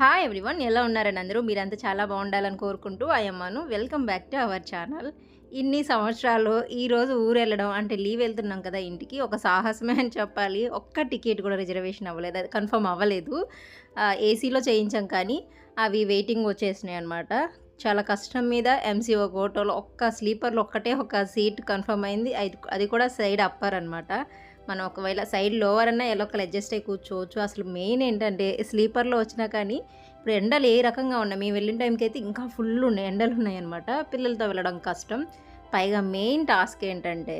Hi everyone ఎలా ఉన్నారని అందరూ? మీరంతా చాలా బాగుండాలని కోరుకుంటూ అయ్యమ్మను welcome back to our channel ఇన్ని సంవత్సరాలు ఈరోజు ఊరు వెళ్ళడం అంటే లీవ్ వెళ్తున్నాం కదా ఇంటికి. ఒక సాహసమే అని చెప్పాలి. ఒక్క టికెట్ కూడా రిజర్వేషన్ అవ్వలేదు. అది కన్ఫర్మ్ అవ్వలేదు. ఏసీలో చేయించాం కానీ అవి వెయిటింగ్ వచ్చేసినాయి అనమాట చాలా కష్టం మీద ఎంసీఓ కోటోలో ఒక్క స్లీపర్లో ఒక్కటే ఒక సీట్ కన్ఫర్మ్ అయింది. అది అది కూడా సైడ్ అప్పారనమాట అనమాట మనం ఒకవేళ సైడ్ లోవర్ అన్నా ఎలా ఒకళ్ళు అడ్జస్ట్ అయ్యి కూర్చోవచ్చు. అసలు మెయిన్ ఏంటంటే స్లీపర్లో వచ్చినా కానీ ఇప్పుడు ఎండలు ఏ రకంగా ఉన్నాయి? మేము వెళ్ళిన టైంకి అయితే ఇంకా ఫుల్ ఉన్నాయి. ఎండలు ఉన్నాయి అనమాట పిల్లలతో వెళ్ళడం కష్టం. పైగా మెయిన్ టాస్క్ ఏంటంటే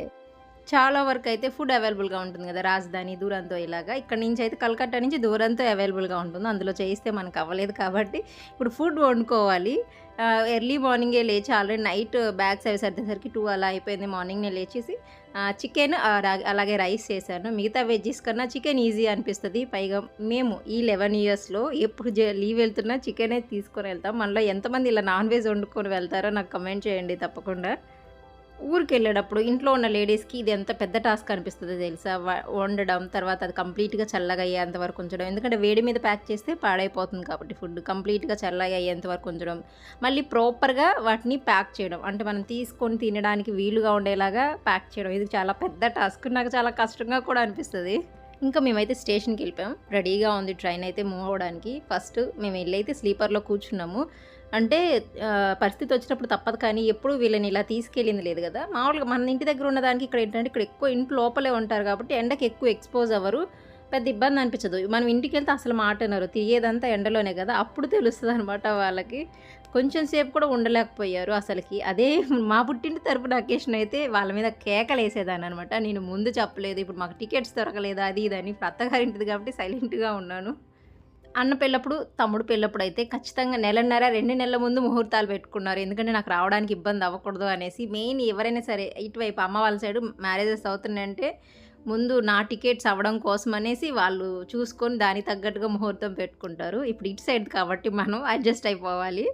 చాలా వరకు అయితే ఫుడ్ అవైలబుల్గా ఉంటుంది కదా రాజధాని దూరంతో ఇలాగా. ఇక్కడ నుంచి అయితే కలకత్తా నుంచి దూరంతో అవైలబుల్గా ఉంటుంది. అందులో చేయిస్తే మనకు అవ్వలేదు కాబట్టి ఇప్పుడు ఫుడ్ వండుకోవాలి. ఎర్లీ మార్నింగే లేచి ఆల్రెడీ నైట్ బ్యాగ్స్ అవి సర్దేసరికి టూ అలా అయిపోయింది. మార్నింగ్ నేను లేచేసి చికెన్ అలాగే రైస్ చేశాను. మిగతా వెజ్జెస్ కన్నా చికెన్ ఈజీ అనిపిస్తుంది. పైగా మేము ఈ లెవెన్ ఇయర్స్లో ఎప్పుడు లీవ్ వెళ్తున్నా చికెనే తీసుకొని వెళ్తాం. మనలో ఎంతమంది ఇలా నాన్ వెజ్ వండుకొని వెళ్తారో నాకు కమెంట్ చేయండి తప్పకుండా. ఊరికి వెళ్ళేటప్పుడు ఇంట్లో ఉన్న లేడీస్కి ఇది ఎంత పెద్ద టాస్క్ అనిపిస్తుందో తెలుసా? వ- వండడం తర్వాత అది కంప్లీట్గా చల్లగా అయ్యేంత వరకు ఉంచడం. ఎందుకంటే వేడి మీద ప్యాక్ చేస్తే పాడైపోతుంది కాబట్టి ఫుడ్ కంప్లీట్గా చల్లగా అయ్యేంత వరకు ఉంచడం. మళ్ళీ ప్రాపర్గా వాటిని ప్యాక్ చేయడం. అంటే మనం తీసుకొని తినడానికి వీలుగా ఉండేలాగా ప్యాక్ చేయడం. ఇది చాలా పెద్ద టాస్క్. నాకు చాలా కష్టంగా కూడా అనిపిస్తుంది. ఇంకా మేమైతే స్టేషన్కి వెళ్ళిపోయాం. రెడీగా ఉంది ట్రైన్ అయితే మూవ్ అవ్వడానికి. ఫస్ట్ మేము వెళ్ళైతే స్లీపర్లో కూర్చున్నాము. అంటే పరిస్థితి వచ్చినప్పుడు తప్పదు కానీ ఎప్పుడు వీళ్ళని ఇలా తీసుకెళ్ళింది లేదు కదా. మామూలుగా మన ఇంటి దగ్గర ఉన్న దానికి ఇక్కడ ఏంటంటే ఇక్కడ ఎక్కువ ఇంటి లోపలే ఉంటారు కాబట్టి ఎండకి ఎక్కువ ఎక్స్పోజ్ అవ్వరు. పెద్ద ఇబ్బంది అనిపించదు. మనం ఇంటికి వెళ్తే అసలు మాట అన్నారు తిరిగేదంతా ఎండలోనే కదా. అప్పుడు తెలుస్తుంది అనమాట వాళ్ళకి. కొంచెం సేపు కూడా ఉండలేకపోయారు అసలుకి. అదే మా పుట్టింటి తరపున అకేషన్ అయితే వాళ్ళ మీద కేకలు వేసేదాన్ని అనమాట నేను ముందు చెప్పలేదు. ఇప్పుడు మాకు టికెట్స్ దొరకలేదు. అది ఇది అని అత్తగారింటిది కాబట్టి సైలెంట్గా ఉన్నాను. అన్న పెళ్ళప్పుడు తమ్ముడు పెళ్ళప్పుడు అయితే ఖచ్చితంగా నెలన్నర రెండు నెలల ముందు ముహూర్తాలు పెట్టుకున్నారు. ఎందుకంటే నాకు రావడానికి ఇబ్బంది అవ్వకూడదు అనేసి మెయిన్ ఎవరైనా సరే ఇటువైపు అమ్మ వాళ్ళ సైడ్ మ్యారేజెస్ అవుతున్నాయంటే ముందు నా టికెట్స్ అవ్వడం కోసం అనేసి వాళ్ళు చూసుకొని దానికి తగ్గట్టుగా ముహూర్తం పెట్టుకుంటారు. ఇప్పుడు ఇటు సైడ్ కాబట్టి మనం అడ్జస్ట్ అయిపోవాలి.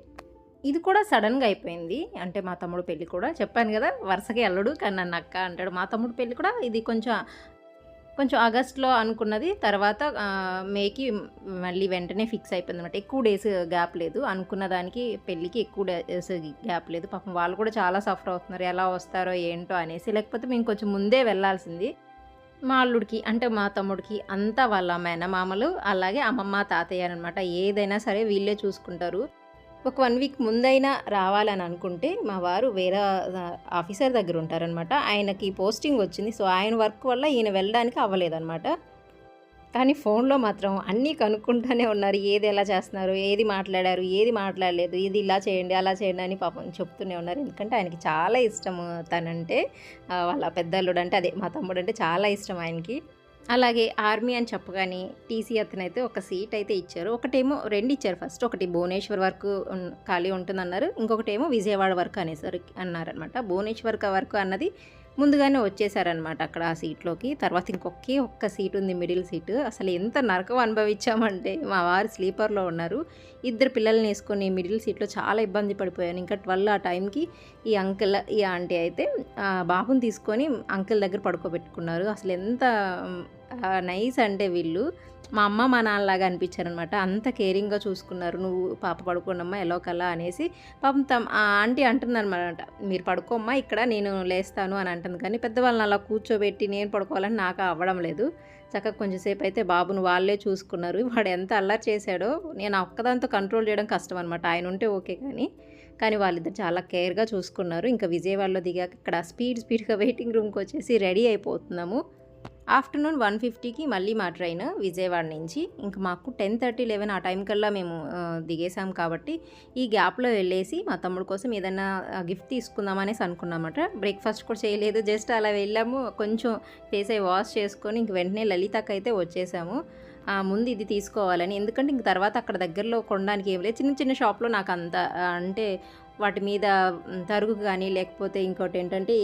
ఇది కూడా సడన్గా అయిపోయింది. అంటే మా తమ్ముడు పెళ్ళి కూడా చెప్పాను కదా వరుసగా వెళ్ళడు కానీ నన్ను అక్క అంటాడు. మా తమ్ముడు పెళ్ళి కూడా ఇది కొంచెం కొంచెం ఆగస్ట్లో అనుకున్నది తర్వాత మేకి మళ్ళీ వెంటనే ఫిక్స్ అయిపోయింది అనమాట ఎక్కువ డేస్ గ్యాప్ లేదు. అనుకున్న దానికి పెళ్ళికి ఎక్కువ డేస్ గ్యాప్ లేదు. పాపం వాళ్ళు కూడా చాలా సఫర్ అవుతున్నారు. ఎలా వస్తారో ఏంటో అనేసి. లేకపోతే మేము కొంచెం ముందే వెళ్ళాల్సింది మా అల్లుడికి అంటే మా తమ్ముడికి అంతా వాళ్ళ మేనమామలు అలాగే అమ్మమ్మ తాతయ్య అనమాట ఏదైనా సరే వీళ్ళే చూసుకుంటారు. ఒక వన్ వీక్ ముందైనా రావాలని అనుకుంటే మా వారు వేరే ఆఫీసర్ దగ్గర ఉంటారనమాట ఆయనకి పోస్టింగ్ వచ్చింది. సో ఆయన వర్క్ వల్ల ఈయన వెళ్ళడానికి అవ్వలేదన్నమాట. కానీ ఫోన్లో మాత్రం అన్నీ కనుక్కుంటూనే ఉన్నారు. ఏది ఎలా చేస్తున్నారు? ఏది మాట్లాడారు? ఏది మాట్లాడలేదు? ఇది ఇలా చేయండి అలా చేయండి అని పాపం చెప్తూనే ఉన్నారు. ఎందుకంటే ఆయనకి చాలా ఇష్టం తనంటే వాళ్ళ పెద్దల్లుడు అంటే అదే మా తమ్ముడు అంటే చాలా ఇష్టం ఆయనకి. అలాగే ఆర్మీ అని చెప్పగానే టీసీ అతనైతే ఒక సీట్ అయితే ఇచ్చారు. ఒకటేమో రెండు ఇచ్చారు ఫస్ట్. ఒకటి భువనేశ్వర్ వరకు ఖాళీ ఉంటుందన్నారు. ఇంకొకటేమో విజయవాడ వరకు అనేసరికి అన్నారనమాట భువనేశ్వర్ వరకు అన్నది ముందుగానే వచ్చేసారనమాట అక్కడ ఆ సీట్లోకి. తర్వాత ఇంకొకే ఒక్క సీట్ ఉంది మిడిల్ సీట్. అసలు ఎంత నరకం అనుభవించామంటే మా వారు స్లీపర్లో ఉన్నారు. ఇద్దరు పిల్లల్ని వేసుకొని మిడిల్ సీట్లో చాలా ఇబ్బంది పడిపోయాను. ఇంకా ట్వెల్వ్ ఆ టైంకి ఈ అంకుల్ ఈ ఆంటీ అయితే బాబుని తీసుకొని అంకిల్ దగ్గర పడుకోబెట్టుకున్నారు. అసలు ఎంత నైస్ అంటే వీళ్ళు. మా అమ్మ మా నాన్నలాగా అనిపించారనమాట. అంత కేరింగ్గా చూసుకున్నారు. నువ్వు పాప పడుకోండమ్మా ఎలా కలా అనేసి. పాపం తమ ఆ ఆంటీ అంటుందన్నమాట మీరు పడుకోమ్మా ఇక్కడ నేను లేస్తాను అని అంటుంది. కానీ పెద్దవాళ్ళని అలా కూర్చోబెట్టి నేను పడుకోవాలని నాకు అవ్వడం లేదు. చక్కగా కొంచెంసేపు అయితే బాబును వాళ్ళే చూసుకున్నారు. వాడు ఎంత అల్లరి చేశాడో నేను ఒక్కదాంతో కంట్రోల్ చేయడం కష్టం అనమాట. ఆయన ఉంటే ఓకే కానీ. కానీ వాళ్ళిద్దరు చాలా కేర్గా చూసుకున్నారు. ఇంకా విజయవాడలో దిగాక ఇక్కడ స్పీడ్ స్పీడ్గా వెయిటింగ్ రూమ్కి వచ్చేసి రెడీ అయిపోతున్నాము. ఆఫ్టర్నూన్ వన్ ఫిఫ్టీకి మళ్ళీ మా ట్రైన్ విజయవాడ నుంచి. ఇంకా మాకు టెన్ థర్టీ లెవెన్ ఆ టైం కల్లా మేము దిగేసాం కాబట్టి ఈ గ్యాప్లో వెళ్ళేసి మా తమ్ముడు కోసం ఏదైనా గిఫ్ట్ తీసుకుందామనేసి అనుకున్నామట. బ్రేక్ఫాస్ట్ కూడా చేయలేదు జస్ట్ అలా వెళ్ళాము. కొంచెం ఫేస్ అయి వాష్ చేసుకొని ఇంక వెంటనే లలితకి అయితే వచ్చేసాము ముందు ఇది తీసుకోవాలని. ఎందుకంటే ఇంక తర్వాత అక్కడ దగ్గరలో కొనడానికి ఏం లేదు. చిన్న చిన్న షాప్లో నాకు అంత అంటే వాటి మీద తరుగు కానీ లేకపోతే ఇంకోటి ఏంటంటే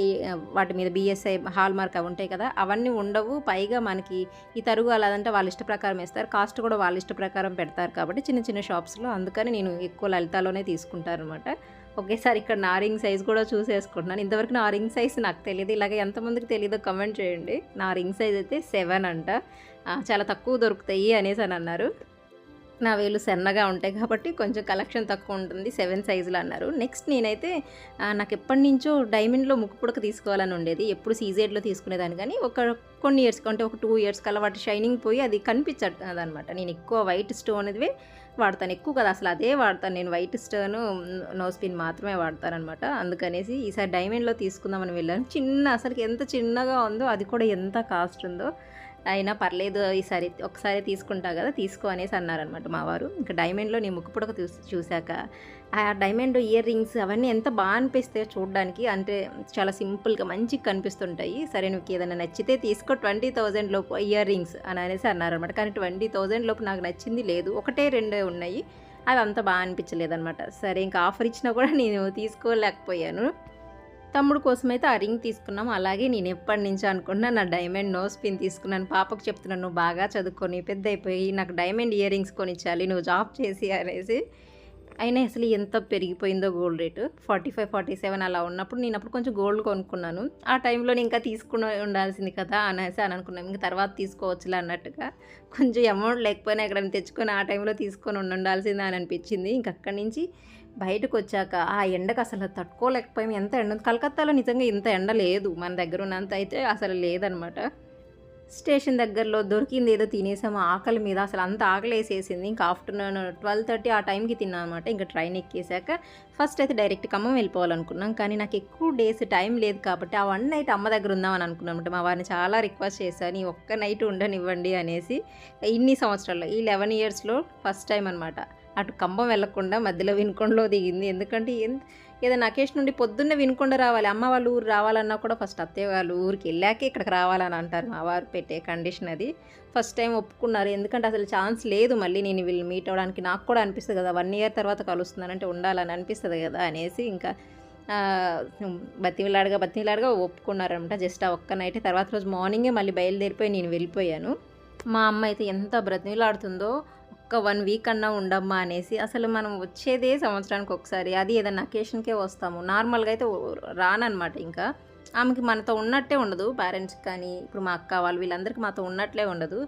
వాటి మీద బిఎస్ఐ హాల్ మార్క్ అవి ఉంటాయి కదా అవన్నీ ఉండవు. పైగా మనకి ఈ తరుగు అలాదంటే వాళ్ళ ఇష్ట ప్రకారం వేస్తారు. కాస్ట్ కూడా వాళ్ళ ఇష్ట ప్రకారం పెడతారు కాబట్టి చిన్న చిన్న షాప్స్లో అందుకని నేను ఎక్కువ లలితాలోనే తీసుకుంటాను అనమాట ఒకేసారి ఇక్కడ నా రింగ్ సైజ్ కూడా చూసేసుకుంటున్నాను. ఇంతవరకు నా రింగ్ సైజ్ నాకు తెలియదు ఇలాగ ఎంతమందికి తెలియదో కమెంట్ చేయండి. నా రింగ్ సైజ్ అయితే సెవెన్ అంట. చాలా తక్కువ దొరుకుతాయి అనేసి అని అన్నారు. నా వేలు సన్నగా ఉంటాయి కాబట్టి కొంచెం కలెక్షన్ తక్కువ ఉంటుంది. సెవెన్ సైజులో అన్నారు. నెక్స్ట్ నేనైతే నాకు ఎప్పటి నుంచో డైమండ్లో ముక్కు పుడక తీసుకోవాలని ఉండేది. ఎప్పుడు సీజేడ్లో తీసుకునేదాన్ని కానీ ఒక కొన్ని ఇయర్స్ అంటే ఒక టూ ఇయర్స్ కల్లా వాటి షైనింగ్ పోయి అది కనిపించదనమాట నేను ఎక్కువ వైట్ స్టోన్ అనేది వాడతాను. ఎక్కువ కదా అసలు అదే వాడతాను. నేను వైట్ స్టోన్ నో స్పిన్ మాత్రమే వాడతాను అనమాట అందుకనేసి ఈసారి డైమండ్లో తీసుకుందామని వెళ్ళాను. చిన్న అసలుకి ఎంత చిన్నగా ఉందో అది కూడా ఎంత కాస్ట్ ఉందో అయినా పర్లేదు ఈసారి ఒకసారి తీసుకుంటా కదా తీసుకో అనేసి అన్నారనమాట మా వారు. ఇంకా డైమండ్లో నీ ముక్కు పుడక చూసి చూశాక ఆ డైమండ్ ఇయర్ రింగ్స్ అవన్నీ ఎంత బాగా అనిపిస్తాయో చూడడానికి అంటే చాలా సింపుల్గా మంచిగా కనిపిస్తుంటాయి. సరే నువ్వు ఏదైనా నచ్చితే తీసుకో ట్వంటీ థౌజండ్ లోపు ఇయర్ రింగ్స్ అని అనేసి అన్నారనమాట కానీ ట్వంటీ థౌజండ్ లోపు నాకు నచ్చింది లేదు. ఒకటే రెండే ఉన్నాయి. అవి అంత బాగా అనిపించలేదన్నమాట. సరే ఇంకా ఆఫర్ ఇచ్చినా కూడా నేను తీసుకోలేకపోయాను. తమ్ముడు కోసమైతే ఆ రింగ్ తీసుకున్నాం. అలాగే నేను ఎప్పటి నుంచి అనుకున్నా నా డైమండ్ నోస్ పిన్ తీసుకున్నాను. పాపకు చెప్తున్నాను నువ్వు బాగా చదువుకొని పెద్ద అయిపోయి నాకు డైమండ్ ఇయర్ రింగ్స్ కొనిచ్చాలి నువ్వు జాబ్ చేసి అనేసి. అయినా అసలు ఎంత పెరిగిపోయిందో gold rate. Forty five forty seven అలా ఉన్నప్పుడు నేను అప్పుడు కొంచెం గోల్డ్ కొనుక్కున్నాను. ఆ టైంలో నేను ఇంకా తీసుకుని ఉండాల్సింది కదా అనేసి అని అనుకున్నాను ఇంకా తర్వాత తీసుకోవచ్చులే అన్నట్టుగా. కొంచెం అమౌంట్ లేకపోయినా ఎక్కడైనా తెచ్చుకొని ఆ టైంలో తీసుకొని ఉండి ఉండాల్సిందే అని అనిపించింది. ఇంక అక్కడి నుంచి బయటకు వచ్చాక ఆ ఎండకు అసలు తట్టుకోలేకపోయాం. ఎంత ఎండ ఉంది. కలకత్తాలో నిజంగా ఇంత ఎండ లేదు. మన దగ్గర ఉన్నంత అయితే అసలు లేదనమాట. స్టేషన్ దగ్గరలో దొరికింది ఏదో తినేసాము ఆకలి మీద అసలు అంత ఆకలి వేసేసింది ఇంకా ఆఫ్టర్నూన్ ట్వెల్వ్ థర్టీ ఆ టైంకి తిన్నాను అనమాట ఇంకా ట్రైన్ ఎక్కేసాక ఫస్ట్ అయితే డైరెక్ట్ ఖమ్మం వెళ్ళిపోవాలనుకున్నాం. కానీ నాకు ఎక్కువ డేస్ టైం లేదు కాబట్టి ఆ వన్ నైట్ అమ్మ దగ్గర ఉందామని అనుకున్నాం అనమాట మా వారిని చాలా రిక్వెస్ట్ చేశాను ఈ ఒక్క నైట్ ఉండనివ్వండి అనేసి. ఇన్ని సంవత్సరాల్లో ఈ లెవెన్ ఇయర్స్లో ఫస్ట్ టైం అనమాట అటు కంబం వెళ్ళకుండా మధ్యలో వినుకొండలో దిగింది. ఎందుకంటే ఏదైనా అకేషన్ నుండి పొద్దున్నే వినుకొండ రావాలి. అమ్మ వాళ్ళ ఊరు రావాలన్నా కూడా ఫస్ట్ అత్తయ్య వాళ్ళు ఊరికి వెళ్ళాకే ఇక్కడికి రావాలని అంటారు మా వారు పెట్టే కండిషన్ అది. ఫస్ట్ టైం ఒప్పుకున్నారు. ఎందుకంటే అసలు ఛాన్స్ లేదు మళ్ళీ నేను వీళ్ళు మీట్ అవ్వడానికి. నాకు కూడా అనిపిస్తుంది కదా వన్ ఇయర్ తర్వాత కలుస్తున్నానంటే ఉండాలని అనిపిస్తుంది కదా అనేసి ఇంకా బతిమిలాడగా బతిమిలాడగా ఒప్పుకున్నారనమాట జస్ట్ ఆ ఒక్క నైట్ తర్వాత రోజు మార్నింగే మళ్ళీ బయలుదేరిపోయి నేను వెళ్ళిపోయాను. మా అమ్మ అయితే ఎంత బ్రతిమిలాడుతుందో ఒక్క వన్ వీక్ అన్నా ఉండమ్మా అనేసి అసలు మనం వచ్చేదే సంవత్సరానికి ఒకసారి అది ఏదైనా అకేషన్కే వస్తాము. నార్మల్గా అయితే రానమాట ఇంకా. ఆమెకి మనతో ఉన్నట్టే ఉండదు పేరెంట్స్కి కానీ ఇప్పుడు మా అక్క వాళ్ళు వీళ్ళందరికీ మాతో ఉన్నట్లే ఉండదు.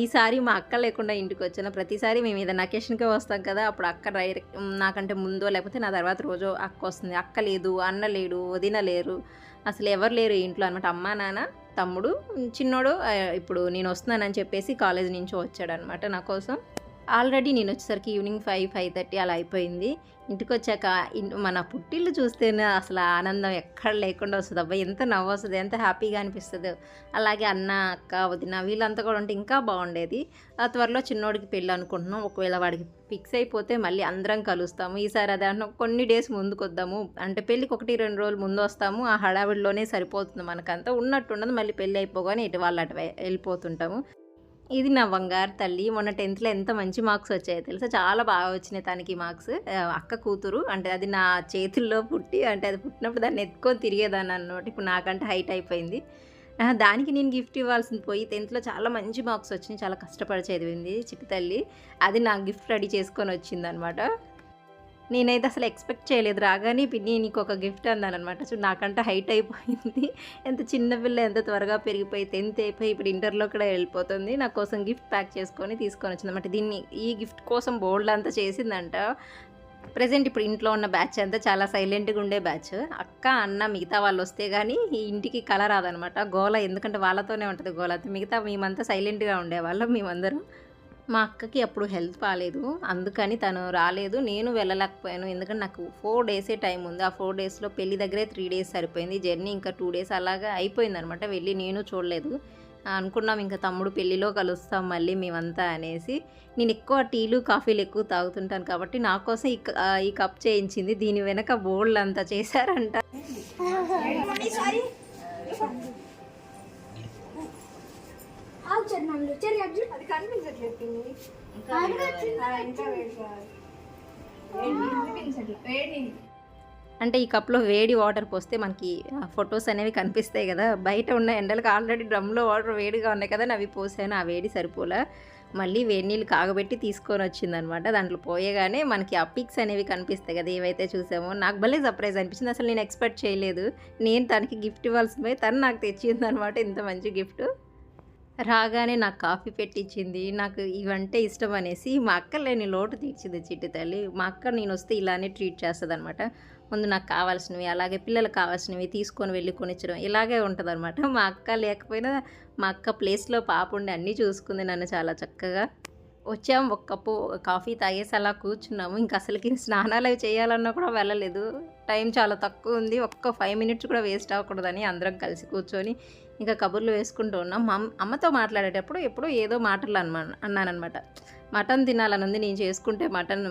ఈసారి మా అక్క లేకుండా ఇంటికి వచ్చిన ప్రతిసారి మేము ఏదైనా అకేషన్కే వస్తాం కదా అప్పుడు అక్క డైరెక్ట్ నాకంటే ముందో లేకపోతే నా తర్వాత రోజు అక్క వస్తుంది. అక్క లేదు అన్న లేడు వదిన లేరు. అసలు ఎవరు లేరు ఇంట్లో అనమాట అమ్మ నాన్న తమ్ముడు చిన్నోడు ఇప్పుడు నేను వస్తున్నానని చెప్పేసి కాలేజ్ నుంచి వచ్చాడనమాట నా కోసం. ఆల్రెడీ నేను వచ్చేసరికి ఈవినింగ్ ఫైవ్ ఫైవ్ థర్టీ అలా అయిపోయింది. ఇంటికి వచ్చాక మన పుట్టిల్లు చూస్తేనే అసలు ఆనందం ఎక్కడ లేకుండా వస్తుంది. అబ్బాయి ఎంత నవ్వు వస్తుంది ఎంత హ్యాపీగా అనిపిస్తుంది. అలాగే అన్న అక్క వదిన వీళ్ళంతా కూడా ఉంటే ఇంకా బాగుండేది. ఆ త్వరలో చిన్నోడికి పెళ్ళి అనుకుంటున్నాం. ఒకవేళ వాడికి ఫిక్స్ అయిపోతే మళ్ళీ అందరం కలుస్తాము. ఈసారి అదే అంటున్నాం. కొన్ని డేస్ ముందుకు వద్దాము అంటే పెళ్ళికి ఒకటి రెండు రోజులు ముందు వస్తాము. ఆ హడావిడిలోనే సరిపోతుంది మనకంతా. ఉన్నట్టు ఉండదు మళ్ళీ పెళ్ళి అయిపోగానే ఇటు వాళ్ళు అటు వెళ్ళిపోతుంటాము. ఇది నా బంగారు తల్లి. మొన్న టెన్త్లో ఎంత మంచి మార్క్స్ వచ్చాయో తెలుసా? చాలా బాగా వచ్చినాయి తనకి మార్క్స్. అక్క కూతురు అంటే అది నా చేతుల్లో పుట్టి అంటే అది పుట్టినప్పుడు దాన్ని ఎత్తుకొని తిరిగేదాన్ని అన్నమాట. ఇప్పుడు నాకంటే హైట్ అయిపోయింది. దానికి నేను గిఫ్ట్ ఇవ్వాల్సింది పోయి టెన్త్లో చాలా మంచి మార్క్స్ వచ్చినాయి. చాలా కష్టపడి చదివింది చిట్టి తల్లి. అది నా గిఫ్ట్ రెడీ చేసుకొని వచ్చిందనమాట నేనైతే అసలు ఎక్స్పెక్ట్ చేయలేదు. రాగానే పిన్ని నీకు ఒక గిఫ్ట్ అన్నానమాట సో నాకంటే హైట్ అయిపోయింది. ఎంత చిన్న పిల్ల ఎంత త్వరగా పెరిగిపోయి టెన్త్ అయిపోయి ఇప్పుడు ఇంటర్లో కూడా వెళ్ళిపోతుంది. నా కోసం గిఫ్ట్ ప్యాక్ చేసుకొని తీసుకొని వచ్చిందన్నమాట. దీన్ని ఈ గిఫ్ట్ కోసం బోల్డ్ అంతా చేసిందంట. ప్రజెంట్ ఇప్పుడు ఇంట్లో ఉన్న బ్యాచ్ అంతా చాలా సైలెంట్గా ఉండే బ్యాచ్. అక్క అన్న మిగతా వాళ్ళు వస్తే కానీ ఈ ఇంటికి కళ రాదనమాట గోల ఎందుకంటే వాళ్ళతోనే ఉంటుంది గోల. మిగతా మేమంతా సైలెంట్గా ఉండేవాళ్ళం మేమందరం. మా అక్కకి అప్పుడు హెల్త్ బాగాలేదు అందుకని తను రాలేదు. నేను వెళ్ళలేకపోయాను. ఎందుకంటే నాకు ఫోర్ డేసే టైం ఉంది. ఆ ఫోర్ డేస్లో పెళ్ళి దగ్గరే త్రీ డేస్ సరిపోయింది. జర్నీ ఇంకా టూ డేస్ అలాగా అయిపోయింది అనమాట వెళ్ళి నేను చూడలేదు. అనుకున్నాం ఇంకా తమ్ముడు పెళ్ళిలో కలుస్తాం మళ్ళీ మేమంతా అనేసి. నేను ఎక్కువ టీలు కాఫీలు ఎక్కువ తాగుతుంటాను కాబట్టి నా కోసం ఈ క- ఈ కప్ చేయించింది. దీని వెనక బోల్డ్ అంతా చేశారంట. ఆవు చర్మంలో. చెరి అర్జున్ అది కనిపించట్లేదు పిన్ని. ఇంకా వేడి. అంటే ఈ కప్లో వేడి వాటర్ పోస్తే మనకి ఫొటోస్ అనేవి కనిపిస్తాయి కదా. బయట ఉన్న ఎండలకు ఆల్రెడీ డ్రమ్లో వాటర్ వేడిగా ఉన్నాయి కదా అవి పోసాను. ఆ వేడి సరిపోలా. మళ్ళీ వేడి నీళ్ళు కాగబెట్టి తీసుకొని వచ్చిందనమాట. దాంట్లో పోయగానే మనకి ఆ పిక్స్ అనేవి కనిపిస్తాయి కదా ఏవైతే చూసామో. నాకు భలే సర్ప్రైజ్ అనిపించింది. అసలు నేను ఎక్స్పెక్ట్ చేయలేదు. నేను తనకి గిఫ్ట్ ఇవ్వాల్సి పోయి తను నాకు తెచ్చింది అనమాట ఇంత మంచి గిఫ్ట్. రాగానే నాకు కాఫీ పెట్టించింది నాకు ఇవంటే ఇష్టం అనేసి మా అక్క లేని లోటు తీర్చింది చిట్టి తల్లి. మా అక్క నేను వస్తే ఇలానే ట్రీట్ చేస్తుంది అనమాట ముందు నాకు కావాల్సినవి అలాగే పిల్లలకు కావాల్సినవి తీసుకొని వెళ్ళి కొనిచ్చడం ఇలాగే ఉంటుంది అనమాట మా అక్క లేకపోయినా మా అక్క ప్లేస్లో పాప ఉండి అన్నీ చూసుకుంది నన్ను చాలా చక్కగా. వచ్చాం ఒక కప్పు కాఫీ తాగేసి అలా కూర్చున్నాము. ఇంకా అసలుకి స్నానాలు అవి చేయాలన్నా కూడా వెళ్ళలేదు. టైం చాలా తక్కువ ఉంది. ఒక్క ఫైవ్ మినిట్స్ కూడా వేస్ట్ అవ్వకూడదని అందరం కలిసి కూర్చొని ఇంకా కబుర్లు వేసుకుంటూ ఉన్నాం. మా అమ్మతో మాట్లాడేటప్పుడు ఎప్పుడూ ఏదో మాటలు అన్నమా అన్నానమాట మటన్ తినాలని ఉంది నేను చేసుకుంటే మటన్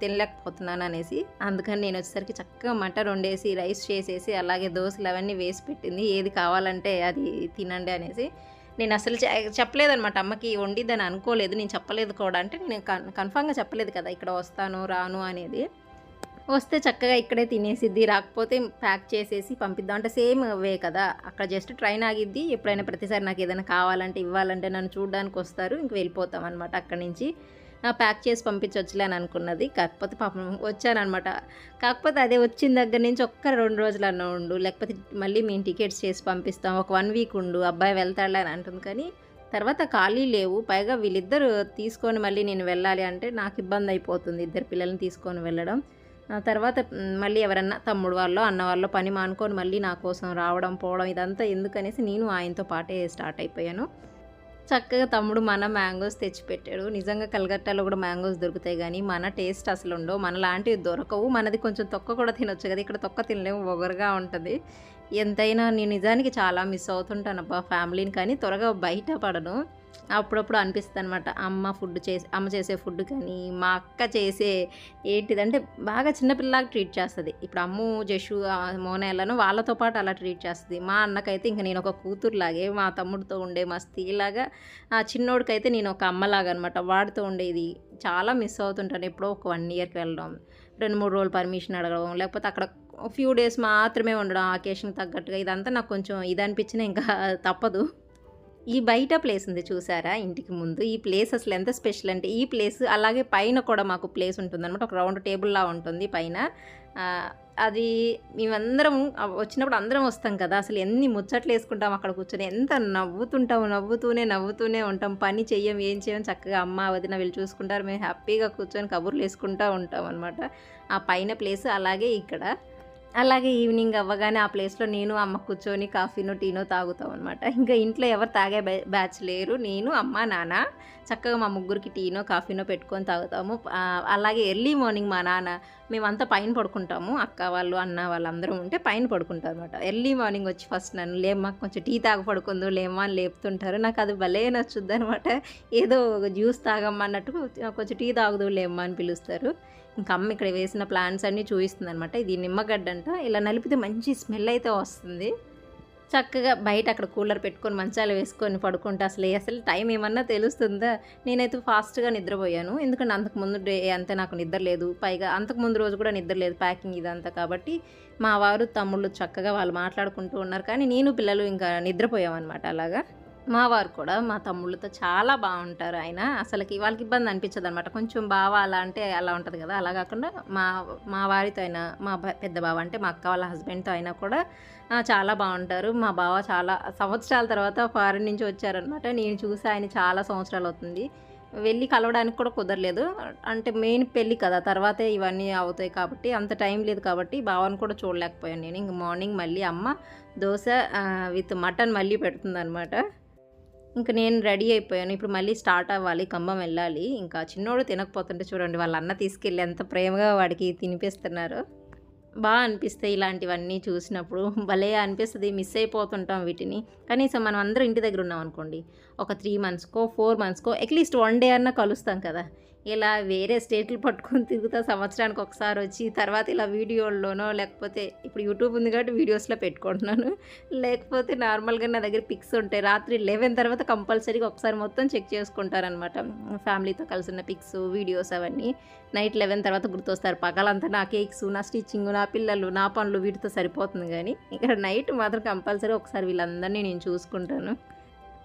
తినలేకపోతున్నాను అనేసి. అందుకని నేను వచ్చేసరికి చక్కగా మటన్ వండేసి రైస్ చేసేసి అలాగే దోశలు అవన్నీ వేసి పెట్టింది. ఏది కావాలంటే అది తినండి అనేసి. నేను అసలు చె- చెప్పలేదన్నమాట. అమ్మకి వండిద్దని అనుకోలేదు. నేను చెప్పలేదు కూడా. అంటే నేను కన్ కన్ఫామ్గా చెప్పలేదు కదా ఇక్కడ వస్తాను రాను అనేది. వస్తే చక్కగా ఇక్కడే తినేసిద్ది రాకపోతే ప్యాక్ చేసేసి పంపిద్దాం అంటే సేమ్ అవే కదా. అక్కడ జస్ట్ ట్రైన్ ఆగిద్ది. ఎప్పుడైనా ప్రతిసారి నాకు ఏదైనా కావాలంటే ఇవ్వాలంటే నన్ను చూడడానికి వస్తారు. ఇంక వెళ్ళిపోతాం అనమాట అక్కడి నుంచి. ప్యాక్ చేసి పంపించవచ్చులే అని అనుకున్నది. కాకపోతే పాపం వచ్చానమాట కాకపోతే అదే వచ్చిన దగ్గర నుంచి ఒక్క రెండు రోజులు అన్న ఉండు. లేకపోతే మళ్ళీ మేము టికెట్స్ చేసి పంపిస్తాం. ఒక వన్ వీక్ ఉండు. అబ్బాయి వెళ్తాడులే అని అంటుంది. కానీ తర్వాత ఖాళీ లేవు. పైగా వీళ్ళిద్దరు తీసుకొని మళ్ళీ నేను వెళ్ళాలి అంటే నాకు ఇబ్బంది అయిపోతుంది. ఇద్దరు పిల్లల్ని తీసుకొని వెళ్ళడం. తర్వాత మళ్ళీ ఎవరన్నా తమ్ముడు వాళ్ళు అన్న వాళ్ళు పని మానుకొని మళ్ళీ నా కోసం రావడం పోవడం ఇదంతా ఎందుకనేసి నేను ఆయనతో పాటే స్టార్ట్ అయిపోయాను. చక్కగా తమ్ముడు మన మ్యాంగోస్ తెచ్చిపెట్టాడు. నిజంగా కలగట్టాలో కూడా మ్యాంగోస్ దొరుకుతాయి కానీ మన టేస్ట్ అసలు ఉండవు. మన లాంటివి దొరకవు. మనది కొంచెం తొక్క కూడా తినొచ్చు కదా. ఇక్కడ తొక్క తినలేము ఒగరుగా ఉంటుంది. ఎంతైనా నేను నిజానికి చాలా మిస్ అవుతుంటాను అబ్బా ఫ్యామిలీని కానీ త్వరగా బయట పడను. అప్పుడప్పుడు అనిపిస్తుంది అనమాట అమ్మ ఫుడ్ చేసి అమ్మ చేసే ఫుడ్ కానీ మా అక్క చేసే ఏంటిదంటే బాగా చిన్నపిల్లలాగా ట్రీట్ చేస్తుంది. ఇప్పుడు అమ్ము జషు ఆ, మోనేలను వాళ్ళతో పాటు అలా ట్రీట్ చేస్తుంది. మా అన్నకైతే ఇంకా నేను ఒక కూతురులాగే మా తమ్ముడితో ఉండే మస్తీ ఇలాగా ఆ చిన్నోడికైతే నేను ఒక అమ్మలాగా అనమాట వాడితో ఉండేది చాలా మిస్ అవుతుంటాను. ఎప్పుడో ఒక వన్ ఇయర్కి వెళ్ళడం రెండు మూడు రోజులు పర్మిషన్ అడగడం లేకపోతే అక్కడ ఫ్యూ డేస్ మాత్రమే ఉండడం ఆకేషన్కి తగ్గట్టుగా. ఇదంతా నాకు కొంచెం ఇది అనిపించినా ఇంకా తప్పదు. ఈ బయట ప్లేస్ ఉంది చూసారా? ఇంటికి ముందు. ఈ ప్లేస్ అసలు ఎంత స్పెషల్ అంటే ఈ ప్లేస్ అలాగే పైన కూడా మాకు ప్లేస్ ఉంటుంది అనమాట ఒక రౌండ్ టేబుల్లా ఉంటుంది పైన. అది మేమందరం వచ్చినప్పుడు అందరం వస్తాం కదా. అసలు ఎన్ని ముచ్చట్లు వేసుకుంటాం అక్కడ కూర్చొని. ఎంత నవ్వుతుంటాం నవ్వుతూనే నవ్వుతూనే ఉంటాం. పని చెయ్యం ఏం చేయం చక్కగా అమ్మ వదిన వీళ్ళు చూసుకుంటారు. మేము హ్యాపీగా కూర్చొని కబుర్లు వేసుకుంటూ ఉంటాం అనమాట ఆ పైన ప్లేస్ అలాగే ఇక్కడ. అలాగే ఈవినింగ్ అవ్వగానే ఆ ప్లేస్లో నేను అమ్మ కూర్చొని కాఫీనో టీనో తాగుతాం అనమాట ఇంకా ఇంట్లో ఎవరు తాగే బ్యా- బ్యాచ్ లేరు. నేను అమ్మ నాన్న చక్కగా మా ముగ్గురికి టీనో కాఫీనో పెట్టుకొని తాగుతాము. అలాగే ఎర్లీ మార్నింగ్ మా నాన్న మేమంతా పైన పడుకుంటాము. అక్క వాళ్ళు అన్న వాళ్ళందరం ఉంటే పైన పడుకుంటారు అనమాట ఎర్లీ మార్నింగ్ వచ్చి ఫస్ట్ నన్ను లేమ్మా కొంచెం టీ తాగ పడుకుందో లేమ్మా అని లేపుతుంటారు. నాకు అది భలే నచ్చుద్ది అనమాట ఏదో జ్యూస్ తాగమ్మా అన్నట్టు కొంచెం టీ తాగుదు లేమ్మా అని పిలుస్తారు. ఇంకా అమ్మ ఇక్కడ వేసిన ప్లాంట్స్ అన్నీ చూపిస్తుంది అనమాట ఇది నిమ్మగడ్డ అంట ఇలా నలిపితే మంచి స్మెల్ అయితే వస్తుంది. చక్కగా బయట అక్కడ కూలర్ పెట్టుకొని మంచాలు వేసుకొని పడుకుంటే అసలు అసలు టైం ఏమన్నా తెలుస్తుందా? నేనైతే ఫాస్ట్గా నిద్రపోయాను. ఎందుకంటే అంతకుముందు డే అంతే నాకు నిద్ర లేదు. పైగా అంతకుముందు రోజు కూడా నిద్ర లేదు ప్యాకింగ్ ఇదంతా కాబట్టి మా వారు తమ్ముళ్ళు చక్కగా వాళ్ళు మాట్లాడుకుంటూ ఉన్నారు. కానీ నేను పిల్లలు ఇంకా నిద్రపోయామన్నమాట అలాగా. మా వారు కూడా మా తమ్ముళ్ళతో చాలా బాగుంటారు ఆయన. అసలుకి వాళ్ళకి ఇబ్బంది అనిపించదు అనమాట కొంచెం బావ అలా అంటే అలా ఉంటుంది కదా. అలా కాకుండా మా మా వారితో అయినా మా పెద్ద బావ అంటే మా అక్క వాళ్ళ హస్బెండ్తో అయినా కూడా చాలా బాగుంటారు. మా బావ చాలా సంవత్సరాల తర్వాత ఫారిన్ నుంచి వచ్చారనమాట నేను చూసి ఆయన చాలా సంవత్సరాలు అవుతుంది. వెళ్ళి కలవడానికి కూడా కుదరలేదు. అంటే మెయిన్ పెళ్ళి కదా. తర్వాతే ఇవన్నీ అవుతాయి కాబట్టి అంత టైం లేదు కాబట్టి బావని కూడా చూడలేకపోయాను నేను. ఇంక మార్నింగ్ మళ్ళీ అమ్మ దోశ విత్ మటన్ మళ్ళీ పెడుతుందనమాట ఇంకా నేను రెడీ అయిపోయాను. ఇప్పుడు మళ్ళీ స్టార్ట్ అవ్వాలి ఖమ్మం వెళ్ళాలి. ఇంకా చిన్నోడు తినకపోతుంటే చూడండి వాళ్ళ అన్న తీసుకెళ్ళి ఎంత ప్రేమగా వాడికి తినిపిస్తున్నారు. బాగా అనిపిస్తాయి ఇలాంటివన్నీ చూసినప్పుడు. భలే అనిపిస్తుంది మిస్ అయిపోతుంటాం వీటిని. కనీసం మనం అందరం ఇంటి దగ్గర ఉన్నాం అనుకోండి. ఒక త్రీ మంత్స్కో ఫోర్ మంత్స్కో అట్లీస్ట్ వన్ డే అన్నా కలుస్తాం కదా. ఇలా వేరే స్టేట్లు పట్టుకొని తిరుగుతా సంవత్సరానికి ఒకసారి వచ్చి తర్వాత ఇలా వీడియోల్లోనో లేకపోతే ఇప్పుడు యూట్యూబ్ ఉంది కాబట్టి వీడియోస్లో పెట్టుకుంటున్నాను. లేకపోతే నార్మల్గా నా దగ్గర పిక్స్ ఉంటాయి. రాత్రి లెవెన్ తర్వాత కంపల్సరీగా ఒకసారి మొత్తం చెక్ చేసుకుంటారనమాట ఫ్యామిలీతో కలిసి ఉన్న పిక్స్ వీడియోస్ అవన్నీ. నైట్ లెవెన్ తర్వాత గుర్తొస్తారు. పగలంతా నా కేక్స్ నా స్టిచ్చింగ్ నా పిల్లలు నా పనులు వీటితో సరిపోతుంది కానీ ఇక్కడ నైట్ మాత్రం కంపల్సరీ ఒకసారి వీళ్ళందరినీ నేను చూసుకుంటాను.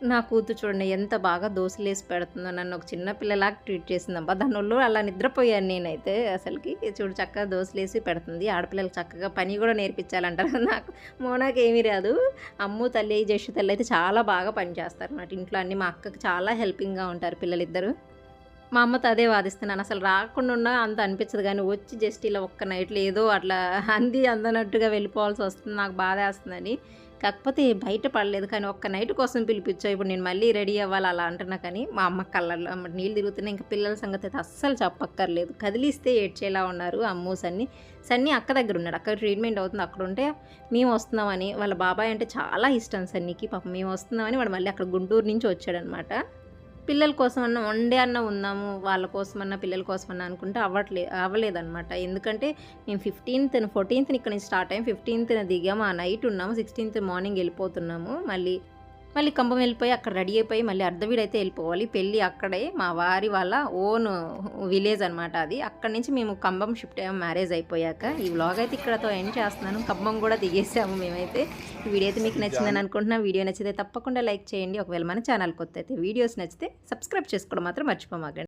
నా కూతురు చూడండి ఎంత బాగా దోశలు వేసి పెడుతుందో. నన్ను ఒక చిన్న పిల్లలాగా ట్రీట్ చేసింది అబ్బా దాని ఒళ్ళు అలా నిద్రపోయాను నేనైతే అసలుకి. చూడు చక్కగా దోశలు వేసి పెడుతుంది. ఆడపిల్లలకు చక్కగా పని కూడా నేర్పించాలంటారు. నాకు మోనాకి ఏమీ రాదు. అమ్ము తల్లి జషు తల్లి అయితే చాలా బాగా పని చేస్తారు అన్నమాట. ఇంట్లో అన్ని మా అక్కకు చాలా హెల్పింగ్గా ఉంటారు పిల్లలిద్దరు. మా అమ్మతో అదే వాదిస్తున్నాను. అసలు రాకుండా ఉన్నా అంత అనిపించదు కానీ వచ్చి జస్ట్ ఇలా ఒక్క నైట్లో ఏదో అట్లా అంది అందనట్టుగా వెళ్ళిపోవాల్సి వస్తుంది. నాకు బాధ వేస్తుందని కాకపోతే బయట పడలేదు కానీ ఒక్క నైట్ కోసం పిలిపించావు ఇప్పుడు నేను మళ్ళీ రెడీ అవ్వాలి అలా అంటున్నా కానీ మా అమ్మ కళ్ళల్లో నీళ్ళు తిరుగుతున్నాయి. ఇంకా పిల్లల సంగతి అయితే అస్సలు చెప్పక్కర్లేదు. కదిలిస్తే ఏడ్చేలా ఉన్నారు అమ్మో సన్ని. సన్ని అక్క దగ్గర ఉన్నాడు. అక్కడ ట్రీట్మెంట్ అవుతుంది. అక్కడ ఉంటే మేము వస్తున్నామని. వాళ్ళ బాబాయ్ అంటే చాలా ఇష్టం సన్నికి. పాపం మేము వస్తున్నామని వాడు మళ్ళీ అక్కడ గుంటూరు నుంచి వచ్చాడనమాట. పిల్లల కోసం అన్న వన్డే అన్న ఉన్నాము వాళ్ళ కోసమన్నా పిల్లల కోసమన్నా అనుకుంటే అవ్వట్లే అవ్వలేదన్నమాట. ఎందుకంటే మేము ఫిఫ్టీన్త్ ఫోర్టీన్త్ ఇక్కడ నుంచి స్టార్ట్ అయ్యాం. ఫిఫ్టీన్త్న దిగాము. ఆ నైట్ ఉన్నాము. సిక్స్టీన్త్ మార్నింగ్ వెళ్ళిపోతున్నాము. మళ్ళీ మళ్ళీ కంబం వెళ్ళిపోయి అక్కడ రెడీ అయిపోయి మళ్ళీ అర్ధవీడైతే వెళ్ళిపోవాలి. పెళ్ళి అక్కడే మా వారి వాళ్ళ ఓన్ విలేజ్ అనమాట అది. అక్కడి నుంచి మేము కంబం షిఫ్ట్ అయ్యాము మ్యారేజ్ అయిపోయాక. ఈ వ్లాగ్ అయితే ఇక్కడతో ఎండ్ చేస్తున్నాను. కంబం కూడా దిగేసాము మేమైతే. ఈ వీడియో అయితే మీకు నచ్చిందని అనుకుంటున్నా వీడియో నచ్చితే తప్పకుండా లైక్ చేయండి. ఒకవేళ మన ఛానల్ కొత్త అయితే వీడియోస్ నచ్చితే సబ్స్క్రైబ్ చేసుకోవడం మాత్రం మర్చిపోమాకండి.